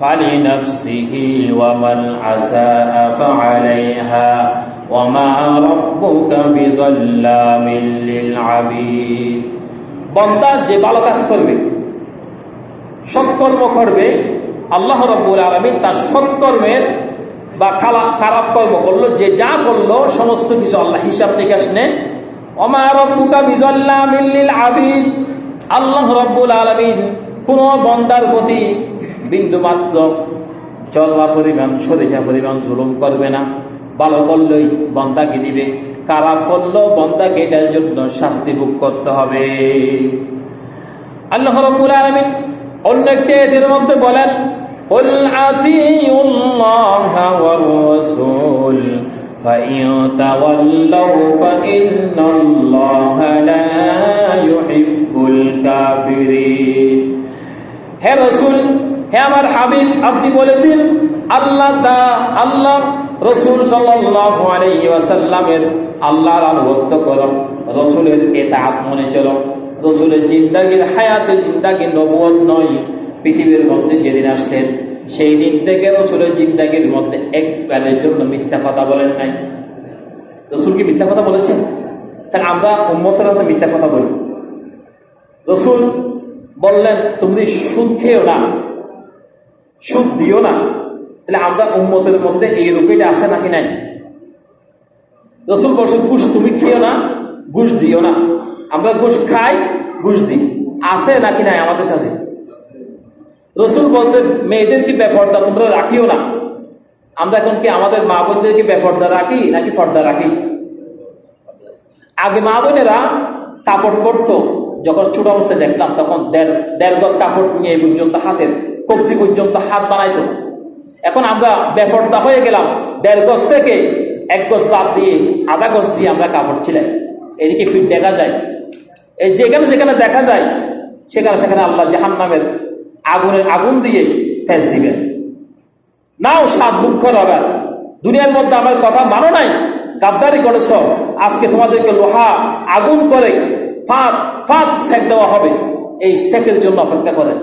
فلنفسه ومن أساء فعليها وما ربك بظلام للعبيد বন্দা যে ভালো কাজ করবে সৎকর্ম করবে আল্লাহ রব্বুল আলমী তার সৎকর্মের বা খালা খারাপ কর্ম করলো যে যা করলো সমস্ত কিছু আল্লাহ হিসাব নিকাশ নে অমা রব্বুকা বিজল্লা মিল্লিল আবিদ আল্লাহ রব্বুল আলমিন কোনো বন্দার প্রতি বিন্দু মাত্র চলবা পরিমাণ সরিষা পরিমাণ জুলুম করবে না ভালো করলেই বন্দাকে দিবে খারাপ করলেও বন্দাকে এটার জন্য শাস্তি ভোগ করতে হবে আল্লাহ রব্বুল আলামিন অন্য একটি আয়াতের মধ্যে বলেন قل أطيعوا الله والرسول فإن تولوا فإن الله لا يحب الكافرين হে রসুল হে আমার হাবিব, আপনি বলে দিন, আল্লাহ তা আল্লাহ রসুল ওয়াসাল্লামের আল্লাহর আনুগত্য করো, রসুলের এতাআত মনে চলো। রসুলের জিন্দাগির হায়াতে জিন্দাগি নবুয়ত নয়, পৃথিবীর মধ্যে যেদিন আসলেন, সেই দিন থেকে রসুলের জিন্দাগির মধ্যে এক বেলের জন্য মিথ্যা কথা বলেন নাই। রসুল কি মিথ্যা কথা বলেছেন? তাহলে আমরা উন্মতরা তো মিথ্যা কথা বলি। রসুল বললেন, তুমি সুদ খেয়েও না সুদ দিও না। তাহলে আমরা উন্মতের মধ্যে এই রূপেটা আছে নাকি নাই? রসুল বলছে, ঘুষ তুমি খেও না, ঘুষ দিও না। আমরা ঘুষ খাই, ঘুষ দিই। আছে নাকি নাই আমাদের কাছে? রসুল বলতে, মেয়েদেরকে বেফর্দা তোমরা রাখিও না। আমরা এখন কি আমাদের মা বোনদেরকে বেফর্দা রাখি নাকি ফর্দা রাখি? আগে মা বোনেরা কাপড় পরতো, যখন ছোট অবস্থায় দেখলাম, তখন দেড় দেড় গজ কাপড় নিয়ে পর্যন্ত হাতের কবজি পর্যন্ত হাত বানাইতো এখন আমরা বেফর্দা হয়ে গেলাম, দেড় গজ থেকে এক গজ বাদ দিয়ে আধা গজ দিয়ে আমরা কাপড় ছিলেন এদিকে ফিট দেখা যায়। এই যেখানে যেখানে দেখা যায়, সেখানে সেখানে আল্লাহ জাহান নামের আগুনের আগুন দিয়ে তেজ দিবেন। নাও সাত দুঃখ রবেন দুনিয়ার মধ্যে আমার কথা মানো নাই? গাদ্দারি করেছ, আজকে তোমাদেরকে লোহা আগুন করে ফাঁক ফাঁক সেক দেওয়া হবে। এই সেকের জন্য অপেক্ষা করেন।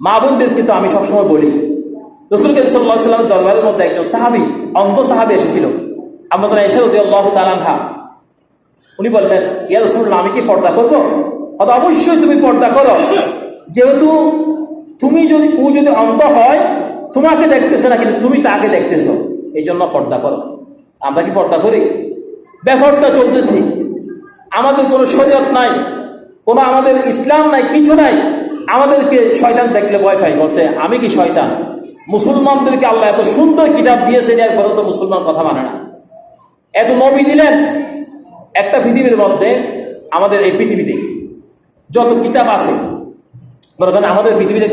মা বোনদেরকে তো আমি সবসময় বলি। রসুল করিম সাল্লাহ সাল্লামের দরবারের মধ্যে একজন সাহাবি, অন্ধ সাহাবি এসেছিল। আমরা তারা এসে রদি তালানহা উনি বললেন, ইয়া রসুল্লাহ আমি কি পর্দা করব? অত অবশ্যই তুমি পর্দা করো। যেহেতু তুমি যদি, ও যদি অন্ধ হয়, তোমাকে দেখতেছে না, কিন্তু তুমি তাকে দেখতেছো। এই জন্য পর্দা করো। আমরা কি পর্দা করি? বেফর্দা চলতেছি। আমাদের কোনো শরীয়ত নাই, কোনো আমাদের ইসলাম নাই, কিছু নাই। আমাদেরকে শয়তান দেখলে ভয় পাই বলছে, আমি কি শয়তান? মুসলমানদেরকে আল্লাহ এত সুন্দর কিতাব দিয়েছেন একবারও তো মুসলমান কথা মানে না। এত নবী দিলেন একটা পৃথিবীর মধ্যে, আমাদের এই পৃথিবীতে যত কিতাব আছে, মনে করেন আমাদের পৃথিবীতে